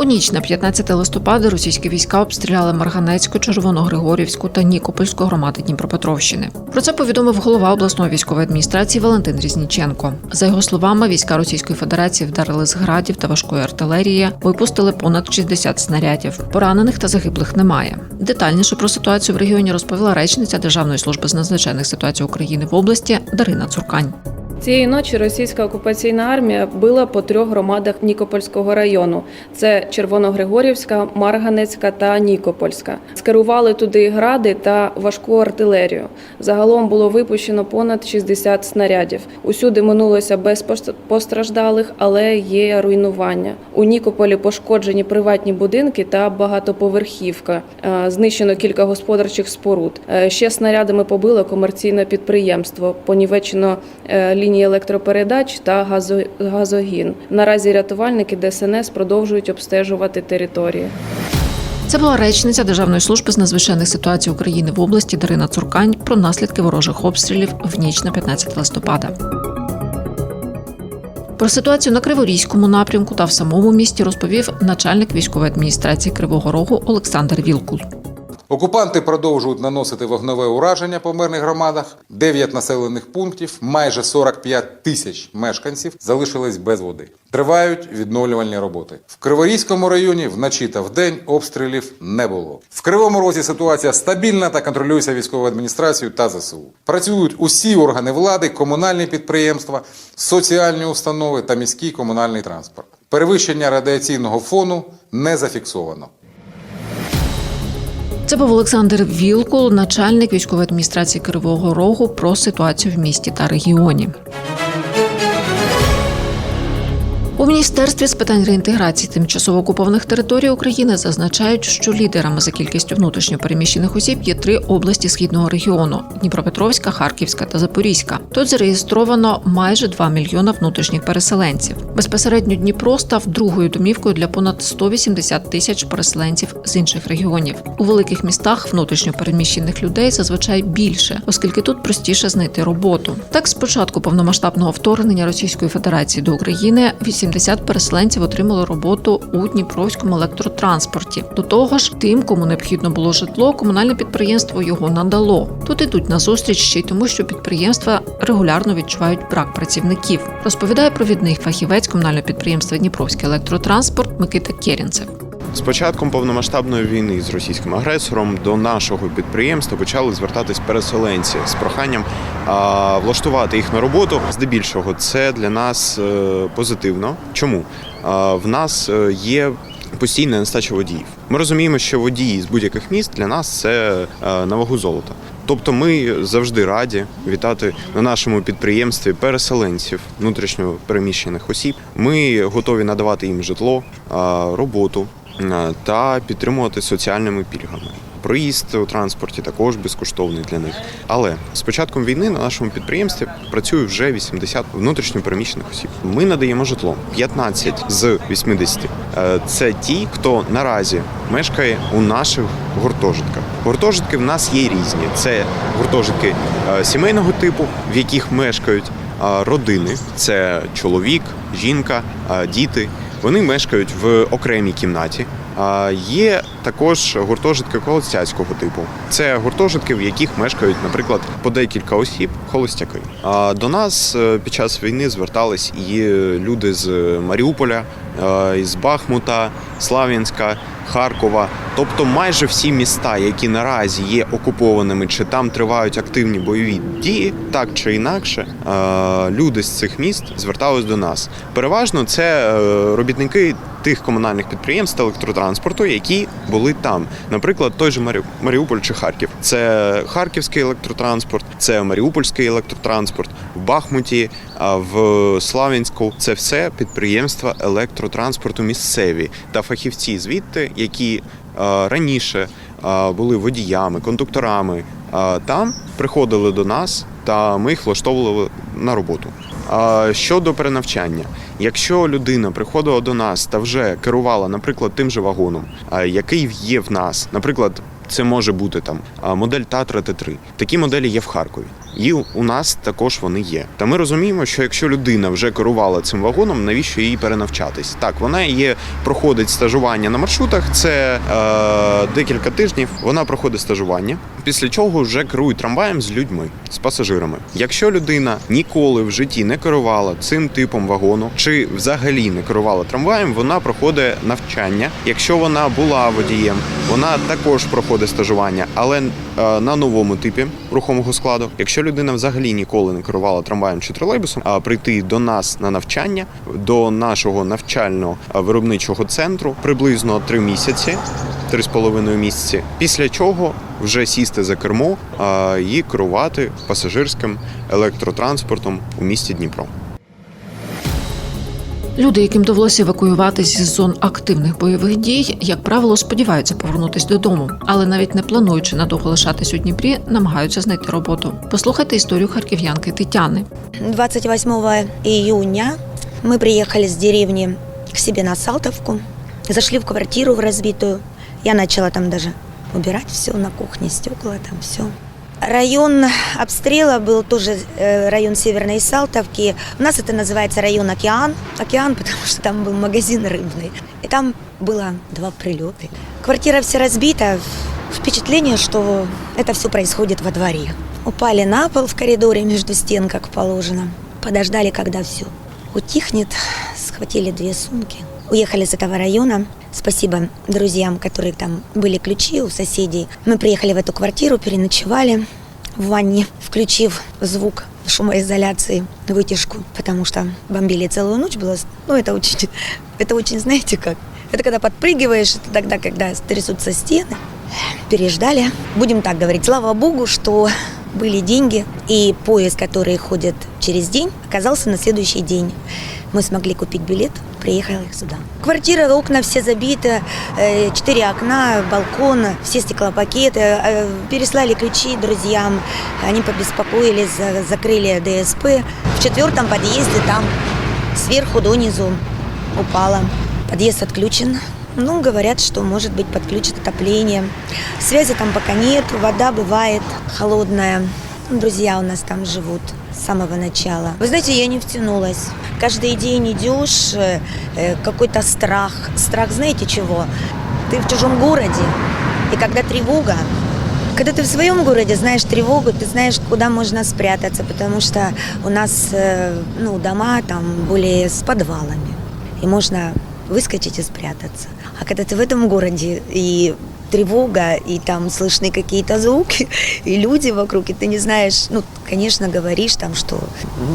У ніч на 15 листопада російські війська обстріляли Марганецьку, Червоногригорівську та Нікопольську громади Дніпропетровщини. Про це повідомив голова обласної військової адміністрації Валентин Різніченко. За його словами, війська Російської Федерації вдарили з градів та важкої артилерії, випустили понад 60 снарядів. Поранених та загиблих немає. Детальніше про ситуацію в регіоні розповіла речниця Державної служби з надзвичайних ситуацій України в області Дарина Цуркань. Цієї ночі російська окупаційна армія била по трьох громадах Нікопольського району: це Червоногригорівська, Марганецька та Нікопольська. Скерували туди гради та важку артилерію. Загалом було випущено понад 60 снарядів. Усюди минулося без пост- постраждалих, але є руйнування. У Нікополі пошкоджені приватні будинки та багатоповерхівка. Е, Знищено кілька господарчих споруд. Е, Ще снарядами побило комерційне підприємство. Понівечено е, лінії електропередач та газо- газогін. Наразі рятувальники ДСНС продовжують обстежувати території. Це була речниця Державної служби з надзвичайних ситуацій України в області Дарина Цуркань про наслідки ворожих обстрілів в ніч на 15 листопада. Про ситуацію на Криворізькому напрямку та в самому місті розповів начальник військової адміністрації Кривого Рогу Олександр Вілкул. Окупанти продовжують наносити вогневе ураження по мирних громадах. 9 населених пунктів, майже 45 тисяч мешканців залишились без води. Тривають відновлювальні роботи. В Криворізькому районі вночі та вдень обстрілів не було. В Кривому Розі ситуація стабільна та контролюється військовою адміністрацією та ЗСУ. Працюють усі органи влади, комунальні підприємства, соціальні установи та міський комунальний транспорт. Перевищення радіаційного фону не зафіксовано. Це був Олександр Вілкул, начальник військової адміністрації Кривого Рогу про ситуацію в місті та регіоні. У міністерстві з питань реінтеграції тимчасово окупованих територій України зазначають, що лідерами за кількістю внутрішньо переміщених осіб є три області східного регіону: Дніпропетровська, Харківська та Запорізька. Тут зареєстровано майже 2 мільйона внутрішніх переселенців. Безпосередньо Дніпро став другою домівкою для понад 180 тисяч переселенців з інших регіонів. У великих містах внутрішньо переміщених людей зазвичай більше, оскільки тут простіше знайти роботу. Так, з початку повномасштабного вторгнення Російської Федерації до України 80 переселенців отримали роботу у Дніпровському електротранспорті. До того ж, тим, кому необхідно було житло, комунальне підприємство його надало. Тут ідуть на зустріч ще й тому, що підприємства регулярно відчувають брак працівників. Розповідає провідний фахівець комунального підприємства Дніпровський електротранспорт Микита Керінцев. З початком повномасштабної війни з російським агресором до нашого підприємства почали звертатись переселенці з проханням влаштувати їх на роботу. Здебільшого це для нас е, позитивно. Чому в нас е, є постійна нестача водіїв? Ми розуміємо, що водії з будь-яких міст для нас це е, на вагу золота. Тобто ми завжди раді вітати на нашому підприємстві переселенців внутрішньо переміщених осіб. Ми готові надавати їм житло, роботу та підтримувати соціальними пільгами. Проїзд у транспорті також безкоштовний для них. Але з початком війни на нашому підприємстві працює вже 80 внутрішньо переміщених осіб. Ми надаємо житло 15 з 80. Е, Це ті, хто наразі мешкає у наших гуртожитках. Гуртожитки в нас є різні. Це гуртожитки е, сімейного типу, в яких мешкають е, родини. Це чоловік, жінка, е, діти. Вони мешкають в окремій кімнаті. А є також гуртожитки холостяцького типу. Це гуртожитки, в яких мешкають, наприклад, по декілька осіб холостяки. До нас е, під час війни звертались і люди з Маріуполя, з із Бахмута, Слав'янська, Харкова. Тобто майже всі міста, які наразі є окупованими, чи там тривають активні бойові дії, так чи інакше, е, люди з цих міст звертались до нас. Переважно це е, робітники тих комунальних підприємств та електротранспорту, які були там. Наприклад, той же Марі- Маріуполь чи Харків. Це Харківський електротранспорт, це Маріупольський електротранспорт, в Бахмуті, в Славянську. Це все підприємства електротранспорту місцеві та фахівці звідти, які е, раніше е, були водіями, кондукторами. е, Там приходили до нас, та ми їх влаштовували на роботу. Щодо перенавчання, якщо людина приходила до нас та вже керувала, наприклад, тим же вагоном, який є в нас, наприклад, це може бути там модель Татра Т3. Такі моделі є в Харкові. І у нас також вони є. Та ми розуміємо, що якщо людина вже керувала цим вагоном, навіщо їй перенавчатись? Так, вона є, проходить стажування на маршрутах. Це е, декілька тижнів. Вона проходить стажування, після чого вже керує трамваєм з людьми, з пасажирами. Якщо людина ніколи в житті не керувала цим типом вагону, чи взагалі не керувала трамваєм, вона проходить навчання. Якщо вона була водієм, вона також проходить стажування, але на новому типі рухомого складу. Якщо людина взагалі ніколи не керувала трамваєм чи тролейбусом, а прийти до нас на навчання, до нашого навчального е, центру приблизно три місяці. Три з половиною місяці, після чого вже сісти за кермо і керувати пасажирським електротранспортом у місті Дніпро. Люди, яким довелося евакуюватись з зон активних бойових дій, як правило, сподіваються повернутись додому, але навіть не плануючи надовго лишатись у Дніпрі, намагаються знайти роботу. Послухайте історію харків'янки Тетяни. 28 июня мы приехали с деревни к себе на Салтовку, зашли в квартиру в разбитую. Я начала там даже убирать все на кухне, стекла там все. Район обстрела был тоже э, район Северной Салтовки. У нас это называется район Океан. Океан, потому что там был магазин рыбный. И там было два прилета. Квартира вся разбита. Впечатление, что это все происходит во дворе. Упали на пол в коридоре между стен, как положено. Подождали, когда все утихнет. Схватили две сумки. Уехали с этого района. Спасибо друзьям, которые там были ключи у соседей. Мы приехали в эту квартиру, переночевали в ванне, включив звук шумоизоляции, вытяжку, потому что бомбили целую ночь было. Ну, это очень, это очень, знаете как, это когда подпрыгиваешь, это тогда, когда трясутся стены. Переждали. Будем так говорить. Слава богу, что были деньги, и поезд, который ходит через день, оказался на следующий день. Мы смогли купить билет, приехали сюда. Квартира, окна все забиты, э, четыре окна, балкон, все стеклопакеты. Э, Переслали ключи друзьям, они побеспокоились, за- закрыли ДСП. В четвертом подъезде там сверху донизу упала. Подъезд отключен. Ну, говорят, что может быть подключит отопление. Связи там пока нет, вода бывает холодная. Друзья у нас там живут с самого начала. Вы знаете, я не втянулась. Каждый день идешь, э, э, какой-то страх. Страх знаете чего? Ты в чужом городе, и когда тревога, когда ты в своем городе знаешь тревогу, ты знаешь, куда можно спрятаться, потому что у нас э, ну, дома там более с подвалами, и можно выскочить и спрятаться. А когда ты в этом городе и тревога, и там слышны какие-то звуки, и люди вокруг, и ты не знаешь, ну, конечно, говоришь там, что,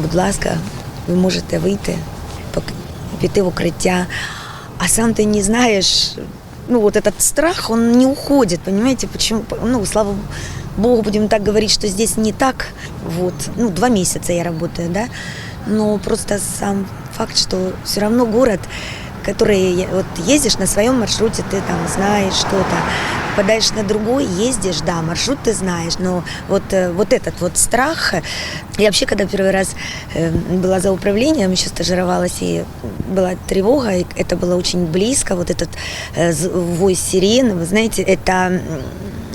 будь ласка, ви можете вийти, пок- піти в укриття, а сам ты не знаешь, ну, вот этот страх, он не уходит, понимаете, почему, ну, слава богу, будем так говорить, что здесь не так, вот, ну, два месяца я работаю, да, но просто сам факт, что все равно город, который, я- вот ездишь на своем маршруте, ты там знаешь что-то, попадаешь на другой, ездишь, да, маршрут ты знаешь, но вот, э, вот этот вот страх, э, я вообще, когда первый раз э, была за управлением, еще стажировалась, и была тревога, и это было очень близко, вот этот вой сирен, вы знаете, это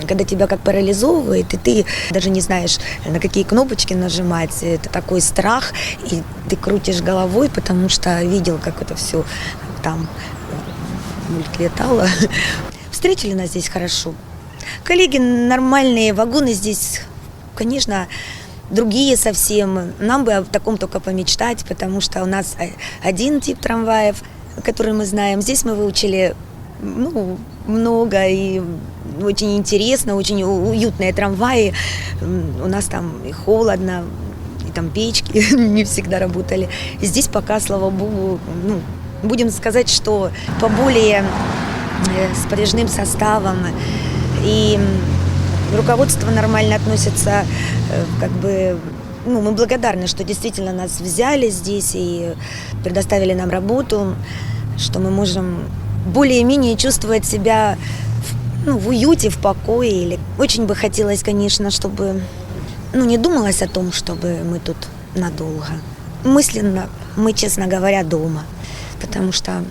когда тебя как парализовывает, и ты даже не знаешь, на какие кнопочки нажимать, это такой страх, и ты крутишь головой, потому что видел, как это все там мульт летало. Встретили нас здесь хорошо. Коллеги нормальные, вагоны здесь, конечно, другие совсем. Нам бы о таком только помечтать, потому что у нас один тип трамваев, который мы знаем. Здесь мы выучили ну, много и очень интересно, очень уютные трамваи. У нас там и холодно, и там печки не всегда работали. Здесь пока, слава богу, ну, будем сказать, что по более э, с подвижным составом и руководство нормально относится, э, как бы, ну, мы благодарны, что действительно нас взяли здесь и предоставили нам работу, что мы можем более-менее чувствовать себя в, ну, в уюте, в покое. Или... Очень бы хотелось, конечно, чтобы ну, не думалось о том, чтобы мы тут надолго. мысленно мы, честно говоря, дома. Потому что,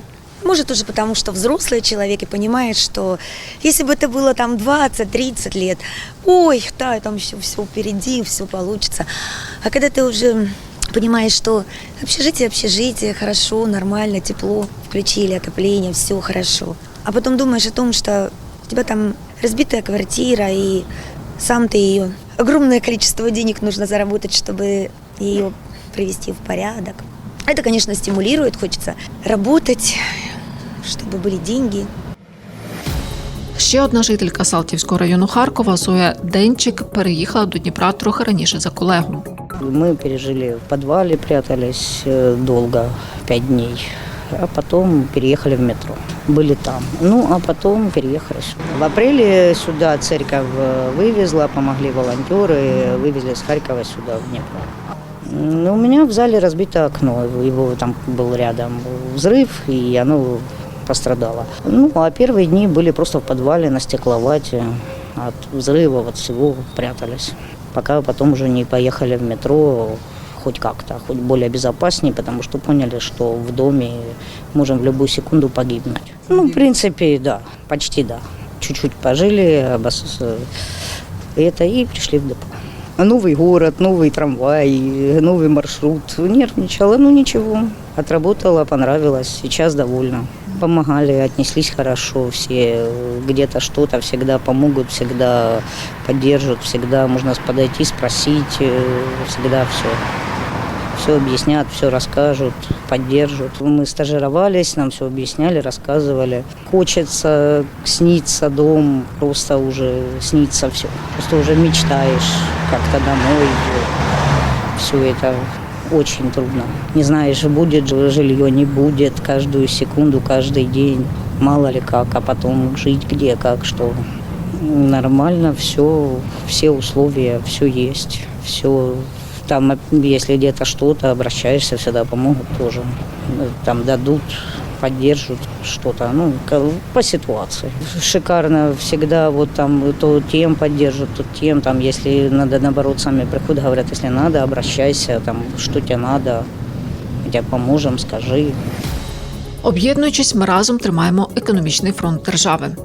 может, уже потому, что взрослый человек и понимает, что если бы это было там 20-30 лет, ой, да, там все, все впереди, все получится. А когда ты уже понимаешь, что общежитие, общежитие, хорошо, нормально, тепло, включили отопление, все хорошо. А потом думаешь о том, что у тебя там разбитая квартира, и сам ты ее... Огромное количество денег нужно заработать, чтобы ее привести в порядок. Это, конечно, стимулирует, хочется работать, чтобы были деньги. Ще одна жителька Салтівського району Харкова Зоя Денчик переїхала до Дніпра трохи раніше за колегу. Мы пережили в подвале, прятались э, долго, пять дней. А потом переехали в метро. Были там. Ну, а потом переехали сюда. В апреле сюда церковь э, вывезла, помогли волонтеры, вывезли с Харькова сюда, в Днепро. Ну, у меня в зале разбито окно, его там был рядом взрыв, и оно пострадало. Ну, а первые дни были просто в подвале на стекловате, от взрыва, от всего прятались. Пока потом уже не поехали в метро, хоть как-то, хоть более безопаснее, потому что поняли, что в доме можем в любую секунду погибнуть. Ну, в принципе, да, почти да. Чуть-чуть пожили, обос- это и пришли в депо. Новый город, новый трамвай, новый маршрут. Нервничала, ну ничего. Отработала, понравилось, сейчас довольна. Помогали, отнеслись хорошо, все где-то что-то всегда помогут, всегда поддержат, всегда можно подойти, спросить, э, всегда все. Все объяснят, все расскажут, поддержат. Мы стажировались, нам все объясняли, рассказывали. Хочется снится дом, просто уже снится все. Просто уже мечтаешь как-то домой. Все это очень трудно. Не знаешь, будет жилье, не будет каждую секунду, каждый день. Мало ли как, а потом жить где, как, что. Нормально, все, все условия, все есть, все там, если где-то что-то, обращаешься, всегда помогут тоже. Там дадут, поддержат что-то, ну, по ситуации. Шикарно всегда вот там то тем поддержат, то тем, там, если надо, наоборот, сами приходят, говорят, если надо, обращайся, там, что тебе надо, тебе поможем, скажи. Об'єднуючись, ми разом тримаємо економічний фронт держави.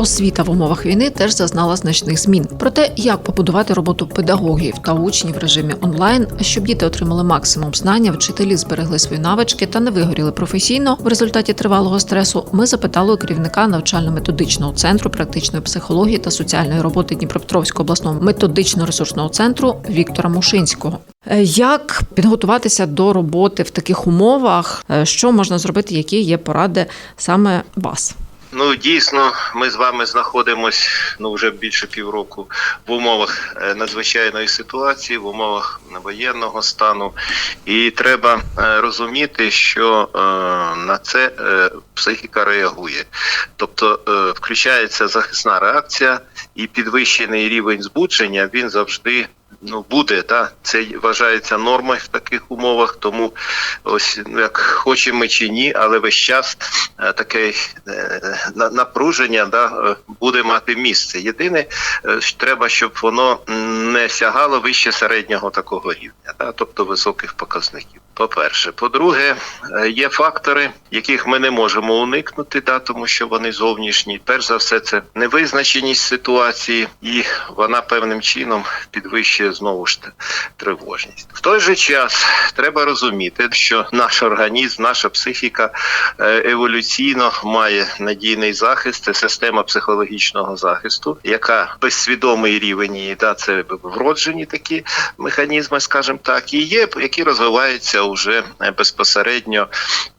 Освіта в умовах війни теж зазнала значних змін. Про те, як побудувати роботу педагогів та учнів в режимі онлайн, щоб діти отримали максимум знання, вчителі зберегли свої навички та не вигоріли професійно в результаті тривалого стресу. Ми запитали у керівника навчально-методичного центру практичної психології та соціальної роботи Дніпропетровського обласного методично-ресурсного центру Віктора Мушинського. Е, Як підготуватися до роботи в таких умовах? Е, Що можна зробити? Які є поради саме вас? Ну дійсно, ми з вами знаходимось ну вже більше півроку в умовах е, надзвичайної ситуації, в умовах воєнного стану, і треба е, розуміти, що е, на це е, психіка реагує, тобто е, включається захисна реакція і підвищений рівень збудження він завжди. Ну, буде, та це вважається нормою в таких умовах, тому ось ну, як хочемо ми чи ні, але весь час е, таке е, на- напруження да, е, буде мати місце. Єдине, треба, щоб воно не сягало вище середнього такого рівня, да, тобто високих показників. По-перше, по-друге, е, є фактори, яких ми не можемо уникнути, да, тому що вони зовнішні. Перш за все, це невизначеність ситуації, і вона певним чином підвищує знову ж тривожність. В той же час треба розуміти, що наш організм, наша психіка е, еволюційно має надійний захист, це система психологічного захисту, яка безсвідомий рівень її, да, це вроджені такі механізми, скажімо так, і є, які розвиваються уже е, безпосередньо.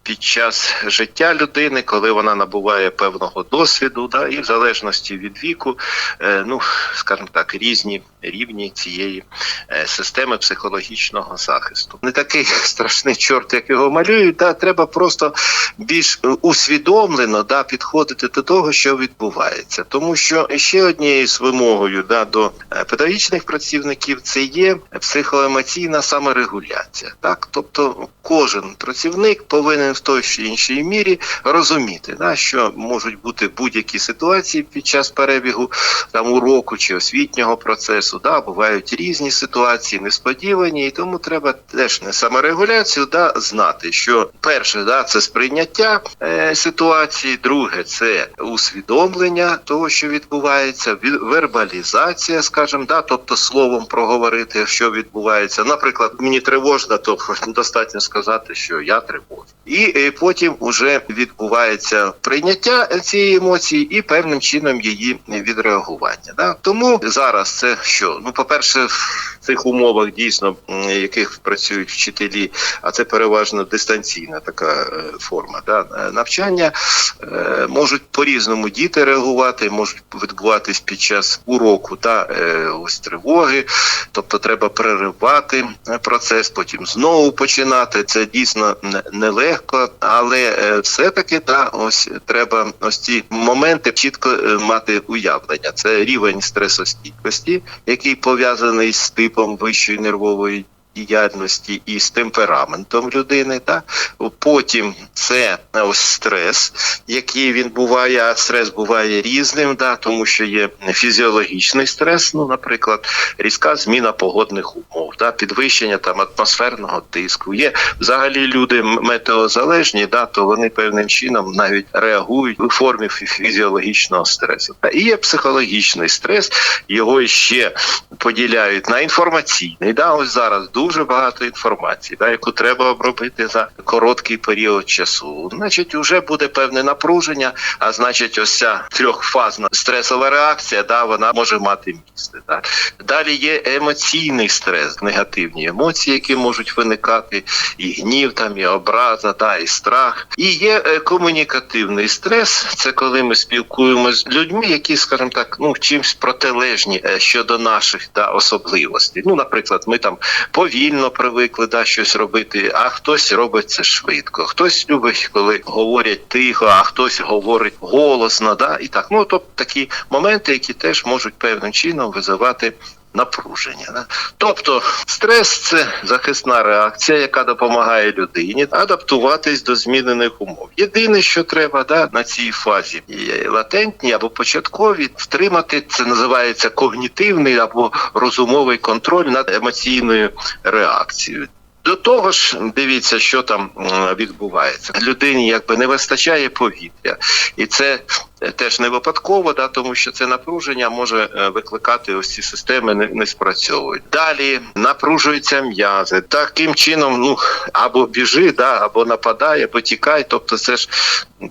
Під час життя людини, коли вона набуває певного досвіду, да, і в залежності від віку, е, ну скажімо так, різні рівні цієї е, системи психологічного захисту. Не такий страшний чорт, як його малюють. Да, треба просто більш е, усвідомлено да, підходити до того, що відбувається. Тому що ще однією з вимогою да, до педагогічних працівників це є психоемоційна саморегуляція. Так, тобто кожен працівник повинен в той чи іншій мірі розуміти, да, що можуть бути будь-які ситуації під час перебігу там уроку чи освітнього процесу. Да, бувають різні ситуації, несподівані, і тому треба теж не саморегуляцію, да, знати, що перше, да, це сприйняття е, ситуації, друге це усвідомлення того, що відбувається, ві- вербалізація, скажімо, да, тобто словом проговорити, що відбувається. Наприклад, мені тривожно, то достатньо сказати, що я тривожний. І е, потім вже відбувається прийняття цієї емоції і певним чином її відреагування. Да? Тому зараз це що? Ну, по-перше, в цих умовах дійсно, яких працюють вчителі, а це переважно дистанційна така е, форма да, е, навчання, можуть по-різному діти реагувати, можуть відбуватись під час уроку та ось тривоги. Тобто треба переривати процес, потім знову починати. Це дійсно не- нелегко, але е, все-таки та ось треба ось ці моменти чітко е, мати уявлення. Це рівень стресостійкості, який пов'язаний з типом вищої нервової. Діяльності і з темпераментом людини, та потім це е, ось стрес, який він буває, а стрес буває різним, да, тому що є фізіологічний стрес, ну, наприклад, різка зміна погодних умов, да, підвищення там атмосферного тиску. Є взагалі люди метеозалежні, да, то вони певним чином навіть реагують у формі фізіологічного стресу. Та і є психологічний стрес, його ще поділяють на інформаційний. Да, ось зараз багато інформації, да, яку треба обробити за короткий період часу. Значить, вже буде певне напруження, а значить, ось ця трьохфазна стресова реакція, да, вона може мати місце. Да. Далі є емоційний стрес, негативні емоції, які можуть виникати, і гнів, там, і образа, да, і страх. І є е, комунікативний стрес. Це коли ми спілкуємося з людьми, які, скажімо так, ну чимсь протилежні е, щодо наших да, особливостей. Ну, наприклад, ми там повільно привикли да, щось робити, а хтось робить це швидко. Хтось любить, коли говорять тихо, а хтось говорить голосно. Да, і так. Ну, тобто такі моменти, які теж можуть певним чином визивати. Напруження, тобто стрес це захисна реакція, яка допомагає людині адаптуватись до змінених умов. Єдине, що треба да, на цій фазі і латентній або початковій, втримати це називається когнітивний або розумовий контроль над емоційною реакцією. До того ж, дивіться, що там відбувається. Людині якби не вистачає повітря, і це теж не випадково, да, тому що це напруження може е, викликати ось ці системи не, не спрацьовують. Далі напружуються м'язи. Таким чином, ну або біжи, да, або нападає, або тікай. Тобто, це ж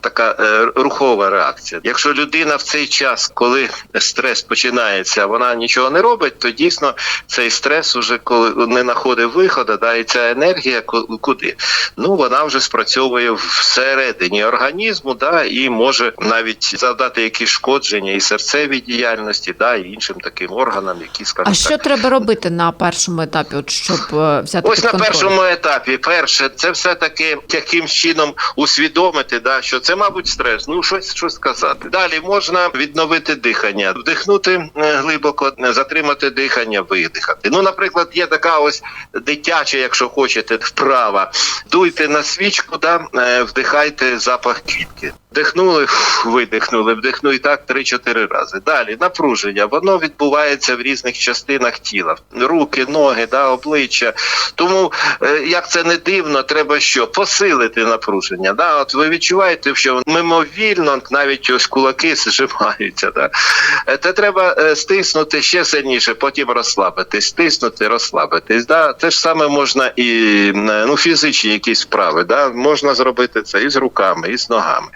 така е, рухова реакція. Якщо людина в цей час, коли стрес починається, вона нічого не робить, то дійсно цей стрес уже коли не знаходить виходу, да, і ця енергія ку- куди? Ну вона вже спрацьовує всередині організму, да, і може навіть завдати якісь шкодження і серцевій діяльності, да, і іншим таким органам, які скажімо А так, що треба робити на першому етапі, от щоб е, взяти Ось під на першому етапі, перше, це все таки якимсь чином усвідомити, да, що це, мабуть, стрес. Ну щось щось сказати. Далі можна відновити дихання, вдихнути е, глибоко, затримати дихання, видихати. Ну, наприклад, є така ось дитяча, якщо хочете, вправа. Дуйте на свічку, да, е, вдихайте запах квітки. Вдихнули, фух, видихнули, вдихнули так 3-4 рази. Далі напруження. Воно відбувається в різних частинах тіла: руки, ноги, да, обличчя. Тому, е, як це не дивно, треба що посилити напруження. Да? От ви відчуваєте, що мимовільно навіть ось кулаки зжимаються. Да? Це треба е, стиснути ще сильніше, потім розслабитись, стиснути, розслабитись. Да? Те ж саме можна і е, ну, фізичні якісь вправи. Да? Можна зробити це і з руками, і з ногами.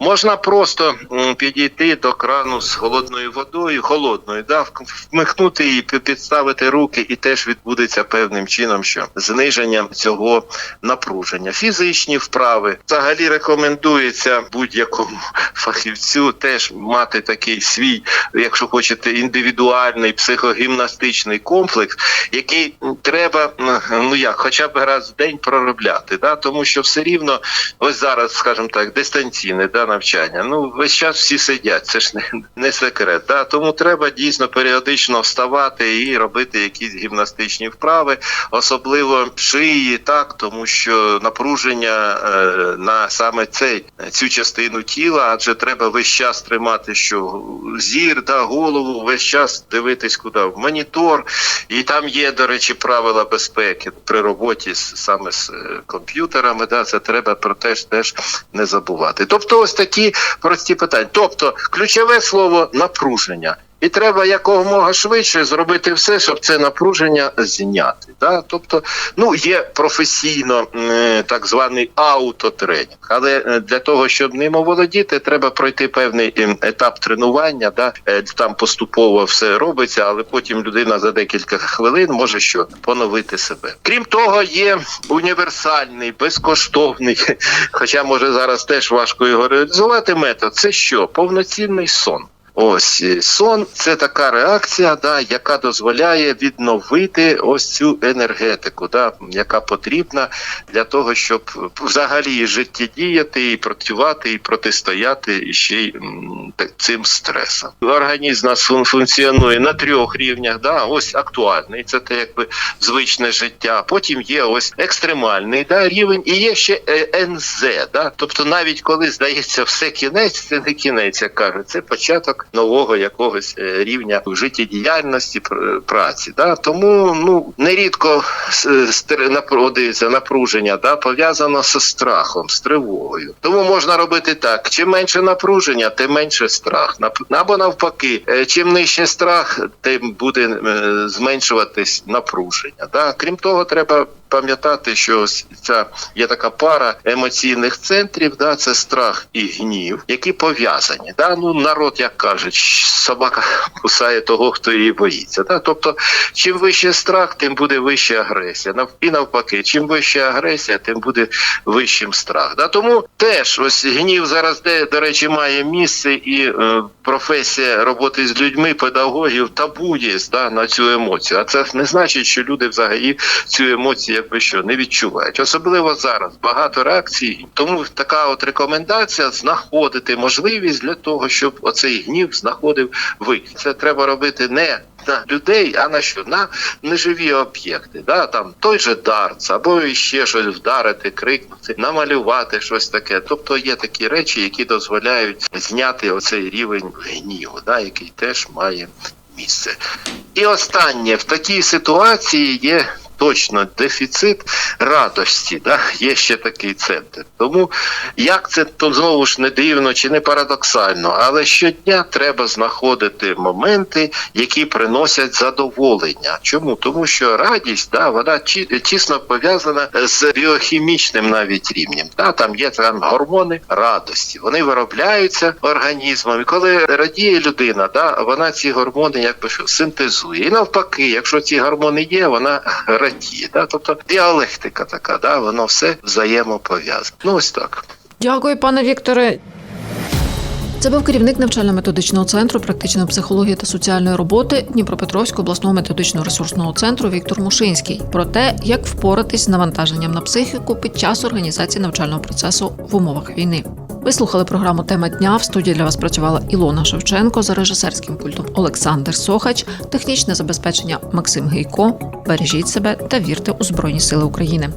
Можна просто підійти до крану з холодною водою, холодною, да, вмикнути її, підставити руки, і теж відбудеться певним чином, що зниження цього напруження. Фізичні вправи взагалі рекомендується будь-якому фахівцю теж мати такий свій, якщо хочете, індивідуальний психогімнастичний комплекс, який треба ну як, хоча б раз в день проробляти, да, тому що все рівно ось зараз, скажімо так, дистанційне да, навчання. Ну весь час зараз всі сидять. Це ж не, не секрет. Да? Тому треба дійсно періодично вставати і робити якісь гімнастичні вправи, особливо шиї, так тому що напруження е, на саме цей цю частину тіла, адже треба весь час тримати, що зір, да, голову, весь час дивитись куди в монітор. І там є, до речі, правила безпеки при роботі саме з е, комп'ютерами. Да, це треба про те ж теж не забувати. Тобто, ось такі прості питання. Тобто, ключове слово напруження. І треба якомога швидше зробити все, щоб це напруження зняти. Да? Тобто, ну є професійно е, так званий аутотренінг, але е, для того, щоб ним оволодіти, треба пройти певний етап тренування. Да? Е, Там поступово все робиться, але потім людина за декілька хвилин може що поновити себе. Крім того, є універсальний, безкоштовний, хоча може зараз теж важко його реалізувати метод. Це що? Повноцінний сон. Ось е, сон це така реакція, да, яка дозволяє відновити ось цю енергетику, да, яка потрібна для того, щоб взагалі життєдіяти і працювати, і протистояти ще й цим стресам. Організм нас функціонує на трьох рівнях. Да, ось актуальний, це те, якби звичне життя. Потім є ось екстремальний да, рівень, і є ще е, НЗ. Да, тобто, навіть коли здається все кінець, це не кінець, як кажуть, це початок нового якогось е, рівня життєдіяльності пр- праці. Да? Тому ну нерідко с- стр- напруження, да, пов'язано з страхом, з тривогою. Тому можна робити так: чим менше напруження, тим менше страх. Або навпаки, е, чим нижче страх, тим буде е, зменшуватись напруження. Да? Крім того, треба. Пам'ятати, що ось ця є така пара емоційних центрів, да, це страх і гнів, які пов'язані. Да? Ну, народ, як кажуть, собака кусає того, хто її боїться. Да? Тобто, чим вище страх, тим буде вища агресія. І навпаки, чим вища агресія, тим буде вищим страх. Да? Тому теж ось гнів зараз, де, до речі, має місце і е, професія роботи з людьми, педагогів табу є да, на цю емоцію. А це не значить, що люди взагалі цю емоцію якби що не відчувають. Особливо зараз багато реакцій. Тому така от рекомендація знаходити можливість для того, щоб оцей гнів знаходив вихід. Це треба робити не на людей, а на що? На неживі об'єкти. Да? Там той же дартс, або ще щось вдарити, крикнути, намалювати щось таке. Тобто є такі речі, які дозволяють зняти оцей рівень гніву, да? який теж має місце. І останнє в такій ситуації є. Точно дефіцит радості, да? є ще такий центр. Тому як це то знову ж не дивно чи не парадоксально, але щодня треба знаходити моменти, які приносять задоволення. Чому? Тому що радість, да, вона ті- тісно пов'язана з біохімічним навіть рівнем. Да? Там є там гормони радості. Вони виробляються організмом. І коли радіє людина, да, вона ці гормони якби що синтезує. І навпаки, якщо ці гормони є, вона радіє. Да? Тобто діалектика така, да? воно все взаємопов'язане. Ну ось так. Дякую, пане Вікторе. Це був керівник навчально-методичного центру практичної психології та соціальної роботи Дніпропетровського обласного методичного ресурсного центру Віктор Мушинський про те, як впоратись з навантаженням на психіку під час організації навчального процесу в умовах війни. Ви слухали програму Тема дня. В студії для вас працювала Ілона Шевченко за режисерським пультом Олександр Сохач, технічне забезпечення Максим Гейко. Бережіть себе та вірте у Збройні Сили України.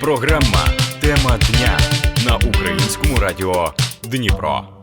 Програма Тема дня на українському радіо Дніпро.